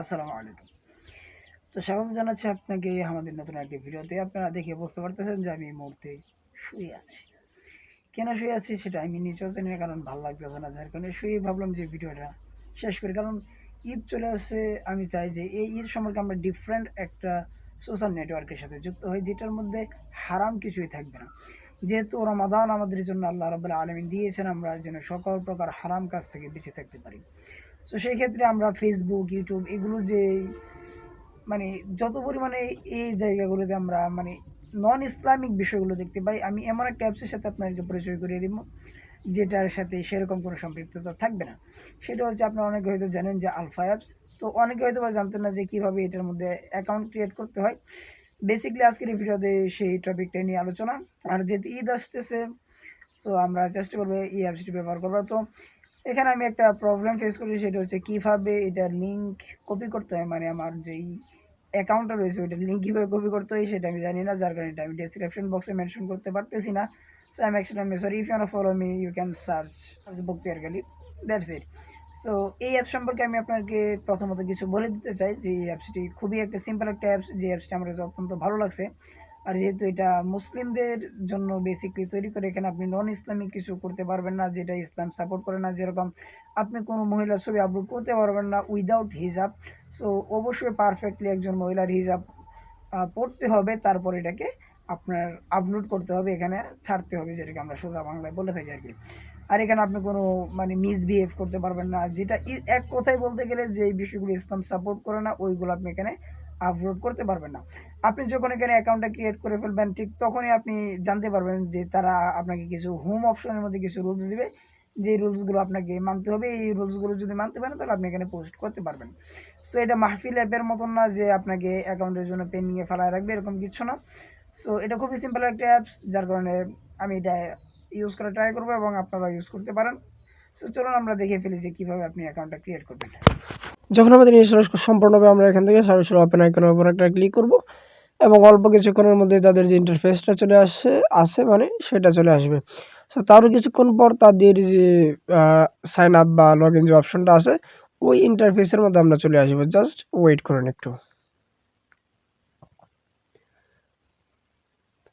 আসসালামু আলাইকুম। তো স্বাগত জানাচ্ছি আপনাকে আমাদের নতুন একটি ভিডিওতে। আপনারা দেখে বুঝতে পারতেছেন যে আমি এই মুহূর্তে শুয়ে আছি। কেন শুয়ে আছি সেটা আমি নিজেও জানি না, কারণ ভালো লাগতেছে না যার কারণে শুয়ে ভাবলাম যে ভিডিওটা শেষ করি। কারণ ঈদ চলে আসছে, আমি চাই যে এই ঈদ সম্পর্কে আমরা ডিফারেন্ট একটা সোশ্যাল নেটওয়ার্কের সাথে যুক্ত হই, যেটার মধ্যে হারাম কিছুই থাকবে না। যেহেতু রমাদান আমাদের জন্য আল্লাহ রাবুল্লাহ আলমিন দিয়েছেন, আমরা যেন সকল প্রকার হারাম কাজ থেকে বেঁচে থাকতে পারি। তো সেই ক্ষেত্রে আমরা ফেসবুক ইউটিউব এগুলো যে মানে যত পরিমাণে এই জায়গাগুলোতে আমরা মানে নন ইসলামিক বিষয়গুলো দেখতে পাই, আমি এমন একটা অ্যাপসের সাথে আপনাদেরকে পরিচয় করিয়ে দিব, যেটার সাথে সেরকম কোনো সম্পৃক্ততা থাকবে না। সেটা হচ্ছে আপনারা অনেকে হয়তো জানেন যে আলফা অ্যাপস তো অনেকে হয়তো বা জানতেন না যে কীভাবে এটার মধ্যে অ্যাকাউন্ট ক্রিয়েট করতে হয়। বেসিকলি আজকের এই ভিডিওতে সেই টপিকটা নিয়ে আলোচনা। আর যেহেতু ঈদ আসতেছে সো আমরা চেষ্টা করব এই অ্যাপসটি ব্যবহার করব তো এখানে আমি একটা প্রবলেম ফেস করি, সেটা হচ্ছে কীভাবে এটার লিঙ্ক কপি করতে হয় মানে আমার যেই অ্যাকাউন্টটা রয়েছে, ওইটার লিঙ্ক কীভাবে কপি করতে হয়, সেটা আমি জানি না, যার কারণে এটা আমি ডেসক্রিপশন বক্সে মেনশন করতে পারতেছি না। সো আই আমি actually sorry if you follow me you can search Bakhtiyar Gali that's it so এই অ্যাপ সম্পর্কে আমি আপনাকে প্রথমত কিছু বলে দিতে চাই যে এই অ্যাপসটি খুবই একটা সিম্পল একটা অ্যাপস যে অ্যাপসটি আমার কাছে অত্যন্ত ভালো লাগছে। আর যেহেতু এটা মুসলিমদের জন্য বেসিকলি তৈরি করে, এখানে আপনি নন ইসলামিক কিছু করতে পারবেন না, যেটা ইসলাম সাপোর্ট করে না যেরকম। আপনি কোনো মহিলার ছবি আপলোড করতে পারবেন না উইদাউট হিজাব সো অবশ্যই পারফেক্টলি একজন মহিলার হিজাব পড়তে হবে, তারপর এটাকে আপনার আপলোড করতে হবে, এখানে ছাড়তে হবে, যেটাকে আমরা সোজা বাংলায় বলে থাকি আর কি। আর এখানে আপনি কোনো মানে মিসবিহেভ করতে পারবেন না। যেটা এক কথায় বলতে গেলে যে বিষয়গুলো ইসলাম সাপোর্ট করে না, ওইগুলো আপনি এখানে আপলোড করতে পারবেন না। আপনি যখন এখানে অ্যাকাউন্টটা ক্রিয়েট করে ফেলবেন, ঠিক তখনই আপনি জানতে পারবেন যে তারা আপনাকে কিছু হোম অপশনের মধ্যে কিছু রুলস দিবে। যে রুলসগুলো আপনাকে মানতে হবে, এই রুলসগুলো যদি মানতে পারেন, তাহলে আপনি এখানে পোস্ট করতে পারবেন। সো এটা মাহফিল অ্যাপের মতন না যে আপনাকে অ্যাকাউন্টের জন্য পেন্ডিংয়ে ফেলায় রাখবে, এরকম কিছু না। সো এটা খুবই সিম্পল একটা অ্যাপস যার কারণে আমি এটা ইউজ করে ট্রাই করব এবং আপনারা ইউজ করতে পারেন। সো চলুন আমরা দেখে ফেলি যে কীভাবে আপনি অ্যাকাউন্টটা ক্রিয়েট করবেন। যখন আমাদের ইনস্টল সম্পূর্ণ হবে, আমরা এখান থেকে সরাসরি ওপেন আইকনের উপর একটা ক্লিক করব এবং অল্প কিছুক্ষণের মধ্যে তাদের যে ইন্টারফেসটা চলে আসে আসে মানে সেটা চলে আসবে। সো তারও কিছুক্ষণ পর তাদের যে সাইন আপ বা লগ ইন যে অপশনটা আছে, ওই ইন্টারফেসের মধ্যে আমরা চলে আসব। জাস্ট ওয়েট করুন একটু।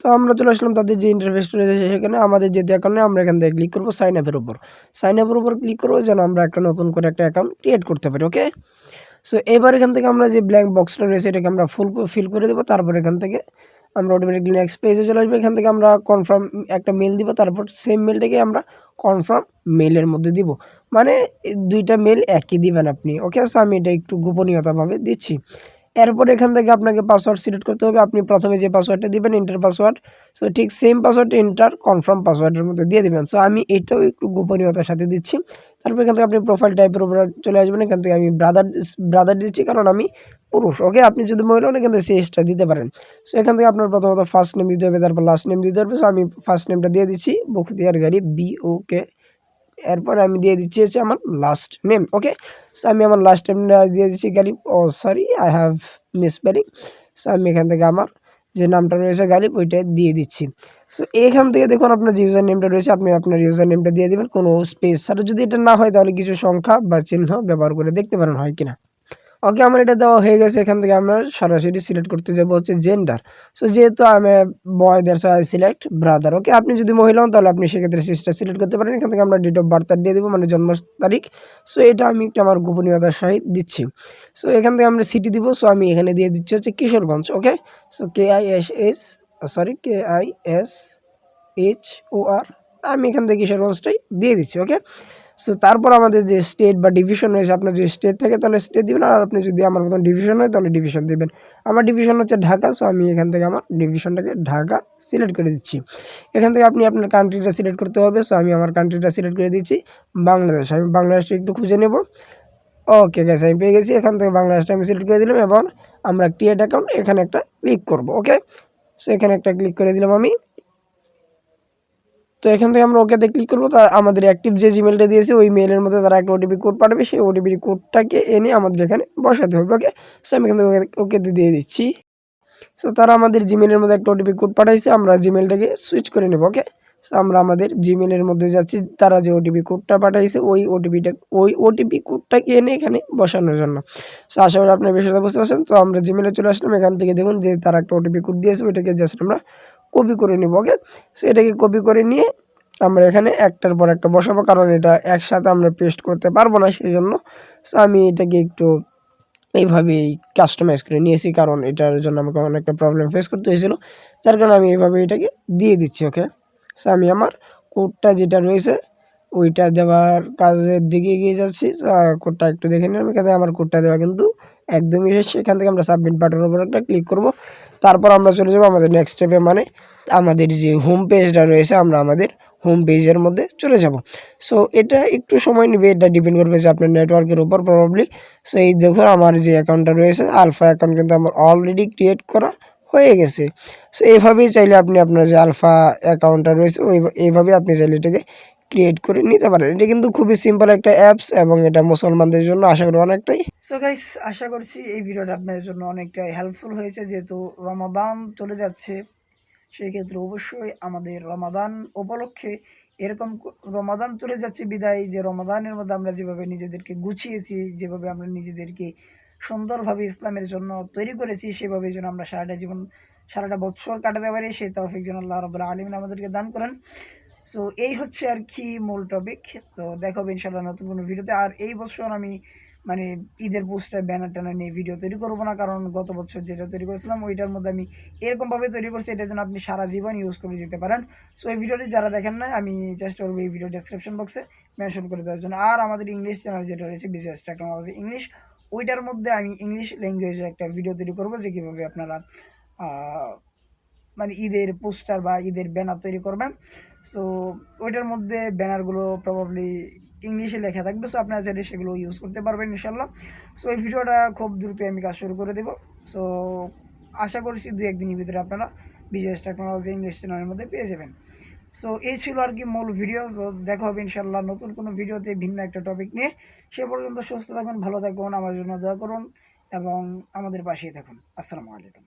তো আমরা চলে আসলাম তাদের যে ইন্টারফেসটা রয়েছে সেখানে। আমাদের যেহেতু অ্যাকাউন্ট আমরা এখান থেকে ক্লিক করব সাইন আপের উপর। সাইন আপের উপর ক্লিক করব যেন আমরা একটা নতুন করে একটা অ্যাকাউন্ট ক্রিয়েট করতে পারি ওকে সো এবার এখান থেকে আমরা যে ব্ল্যাঙ্ক বক্সটা রয়েছে, এটাকে আমরা ফুল ফিল করে দেবো। তারপর এখান থেকে আমরা অটোমেটিকলি নেক্সট পেজে চলে আসব। এখান থেকে আমরা কনফার্ম একটা মেল দিব। তারপর সেম মেলটাকে আমরা কনফার্ম মেলের মধ্যে দিব। মানে দুইটা মেল একই দিবেন আপনি ওকে সো আমি এটা একটু গোপনীয়তাভাবে দিচ্ছি। এরপর এখান থেকে আপনাকে পাসওয়ার্ড সিলেক্ট করতে হবে। আপনি প্রথমে যে পাসওয়ার্ডটা দিবেন ইন্টার পাসওয়ার্ড সো ঠিক সেম পাসওয়ার্ড ইন্টার কনফার্ম পাসওয়ার্ডের মধ্যে দিয়ে দিবেন। সো আমি এটাও একটু গোপনীয়তার সাথে দিচ্ছি। তারপর এখান থেকে আপনি প্রোফাইল টাইপের উপর চলে আসবেন। এখান থেকে আমি ব্রাদার ব্রাদার দিচ্ছি, কারণ আমি পুরুষ ওকে আপনি যদি মহিলা হন এখান থেকে সিএসটা দিতে পারেন। সো এখান থেকে আপনার প্রথমত ফার্স্ট নেম দিতে হবে, তারপর লাস্ট নেম দিতে হবে। সো আমি ফার্স্ট নেমটা দিয়ে দিচ্ছি, বখতিয়ার গাড়ি বি ও কে এরপর আমি দিয়ে দিচ্ছি হচ্ছে আমার লাস্ট নেম ওকে সো আমি আমার লাস্ট নেমটা দিয়ে দিচ্ছি Ghalib, oh sorry I have miss spelling so আমি এখান থেকে আমার যে নামটা রয়েছে গালিব, ওইটা দিয়ে দিচ্ছি। সো এখান থেকে দেখুন আপনার যে ইউজার নেমটা রয়েছে, আপনি আপনার ইউজার নেমটা দিয়ে দেবেন। কোনো স্পেস ছাড়া যদি এটা না হয়, তাহলে কিছু সংখ্যা বা চিহ্ন ব্যবহার করে দেখতে পারেন, হয় কিনা। ওকে আমার এটা দেওয়া হয়ে গেছে, এখান থেকে আমরা সরাসরি সিলেক্ট করতে যাব হচ্ছে জেন্ডার সো যেহেতু আমি boy that's I select brother okay আপনি যদি মহিলা হন, তাহলে আপনি সেক্ষেত্রে সিস্টার সিলেক্ট করতে পারেন। এখান থেকে আমরা ডেট অফ বার্থ দিয়ে দেবো মানে জন্ম তারিখ। সো এটা আমি একটু আমার গোপনীয়তার সহিত দিচ্ছি। সো এখান থেকে আমরা সিটি দিব। সো আমি এখানে দিয়ে দিচ্ছি হচ্ছে Kishoreganj okay so K I S S sorry K I S H O R আমি এখান থেকে কিশোরগঞ্জটাই দিয়ে দিচ্ছি ওকে সো তারপর আমাদের যে স্টেট বা ডিভিশন রয়েছে, আপনার যদি স্টেট থাকে, তাহলে স্টেট দিবেন, আর আপনি যদি আমার মতন ডিভিশন হয়, তাহলে ডিভিশন দিবেন। আমার ডিভিশন হচ্ছে ঢাকা সো আমি এখান থেকে আমার ডিভিশনটাকে ঢাকা সিলেক্ট করে দিচ্ছি। এখান থেকে আপনি আপনার কান্ট্রিটা সিলেক্ট করতে হবে সো আমি আমার কান্ট্রিটা সিলেক্ট করে দিচ্ছি, বাংলাদেশ। আমি বাংলাদেশটা একটু খুঁজে নেব। ওকে গেছে আমি পেয়ে গেছি, এখান থেকে বাংলাদেশটা আমি সিলেক্ট করে দিলাম, এবং আমরা ক্রিয়েট অ্যাকাউন্ট এখানে একটা ক্লিক করব ওকে সো এখানে একটা ক্লিক করে দিলাম আমি। তো এখান থেকে আমরা ওকেতে ক্লিক করব। তা আমাদের অ্যাক্টিভ যে জিমেলটা দিয়েছে, ওই মেলের মধ্যে তারা একটা ওটিপি কোড পাঠাবে। সেই ওটিপি কোডটাকে এনে আমাদের এখানে বসাতে হবে ওকে সো আমি এখান থেকে ওকে- দিয়ে দিচ্ছি। সো তারা আমাদের জিমেলের মধ্যে একটা ওটিপি কোড পাঠাইছে, আমরা জিমেলটাকে সুইচ করে নেব ওকে সো আমরা আমাদের জিমেলের মধ্যে যাচ্ছি, তারা যে ওটিপি কোডটা পাঠাইছে, ওই ওটিপিটা ওই ওটিপি কোডটাকে এনে এখানে বসানোর জন্য। সো আশা করি আপনার বিষয়টা বুঝতে পারছেন। তো আমরা জিমেলে চলে আসলাম, এখান থেকে দেখুন যে তারা একটা ওটিপি কোড দিয়েছে, ওইটাকে জাস্ট আমরা কপি করে নিব, ওকে? সো এটাকে কপি করে নিয়ে আমরা এখানে একটার পর একটা বসাবো, কারণ এটা একসাথে আমরা পেস্ট করতে পারব না সেই জন্য সো আমি এটাকে একটু এইভাবেই কাস্টমাইজ করে নিয়েছি, কারণ এটার জন্য আমাকে অনেকটা প্রবলেম ফেস করতে হয়েছিল। যার কারণে আমি এইভাবে এটাকে দিয়ে দিচ্ছি, ওকে? সো আমি আমার কোডটা যেটা রয়েছে, ওইটা দেওয়ার কাজের দিকে এগিয়ে যাচ্ছি। কোডটা একটু দেখে নিলাম, এখানে আমার কোডটা দেওয়া কিন্তু একদমই শেষ। সেখান থেকে আমরা সাবমিট বাটনের উপর একটা ক্লিক করব। তারপর আমরা চলে যাব আমাদের নেক্সট স্টেপে মানে আমাদের যে হোম পেজটা রয়েছে, আমরা আমাদের হোম পেজের মধ্যে চলে যাব। সো এটা একটু সময় নেবে, এটা ডিপেন্ড করবে যে আপনার নেটওয়ার্কের উপর প্রবাবলি সো এই দেখুন, আমার যে অ্যাকাউন্টটা রয়েছে আলফা অ্যাকাউন্ট কিন্তু আমার অলরেডি ক্রিয়েট করা হয়ে গেছে। সো এইভাবেই চাইলে আপনি আপনার যে আলফা অ্যাকাউন্টটা রয়েছে, ওই এইভাবে আপনি চাইলে এটাকে ক্রিয়েট করে নিতে পারেন। এটা কিন্তু খুবই সিম্পল একটা অ্যাপস এবং এটা মুসলমানদের জন্য আশা করি অনেকটাই। সো গাইস আশা করছি এই ভিডিওটা আপনাদের জন্য অনেকটা হেল্পফুল হয়েছে। যেহেতু রমাদান চলে যাচ্ছে সেই ক্ষেত্রে অবশ্যই আমাদের রমাদান উপলক্ষে এরকম রমাদান চলে যাচ্ছে বিদায়। যে রমাদানের মধ্যে আমরা যেভাবে নিজেদেরকে গুছিয়েছি, যেভাবে আমরা নিজেদেরকে সুন্দরভাবে ইসলামের জন্য তৈরি করেছি, সেভাবে যেন আমরা সারাটা জীবন, সারাটা বছর কাটাতে পারি, সেই তৌফিক যেন আল্লাহ রবুল্লা আলমিন আমাদেরকে দান করেন। সো এই হচ্ছে আর কি মূল টপিক তো দেখাবো ইনশাল্লাহ নতুন কোনো ভিডিওতে। আর এই বছর আমি মানে ঈদের পোস্টার ব্যানার ট্যানার নিয়ে ভিডিও তৈরি করব না। কারণ গত বছর যেটা তৈরি করেছিলাম, ওইটার মধ্যে আমি এরকমভাবে তৈরি করছি। এটার জন্য আপনি সারা জীবন ইউজ করে যেতে পারেন। সো এই ভিডিওটি যারা দেখেন না আমি চেষ্টা করব এই ভিডিও ডেসক্রিপশন বক্সে মেনশন করে দেওয়ার জন্য। আর আমাদের ইংলিশ চ্যানেল যেটা রয়েছে বিজনেস টেকনোলজি ইংলিশ ওইটার মধ্যে আমি ইংলিশ ল্যাঙ্গুয়েজে একটা ভিডিও তৈরি করব, যে কীভাবে আপনারা মানে ঈদের পোস্টার বা ঈদের ব্যানার তৈরি করবেন। সো ওইটার মধ্যে ব্যানারগুলো প্রবাবলি ইংলিশে লেখা থাকবে। সো আপনারা চাইলে সেগুলো ইউজ করতে পারবেন ইনশাল্লাহ সো এই ভিডিওটা খুব দ্রুতই আমি কাজ শুরু করে দেবো। সো আশা করছি দু একদিনের ভিতরে আপনারা বিজনেস টেকনোলজি ইংলিশ চ্যানেলের মধ্যে পেয়ে যাবেন। সো এই ছিল আর কি মূল ভিডিও। তো দেখা হবে ইনশাল্লাহ নতুন কোনো ভিডিওতে ভিন্ন একটা টপিক নিয়ে। সে পর্যন্ত সুস্থ থাকুন, ভালো থাকুন, আমার জন্য দোয়া করুন এবং আমাদের পাশেই থাকুন। আসসালামু আলাইকুম।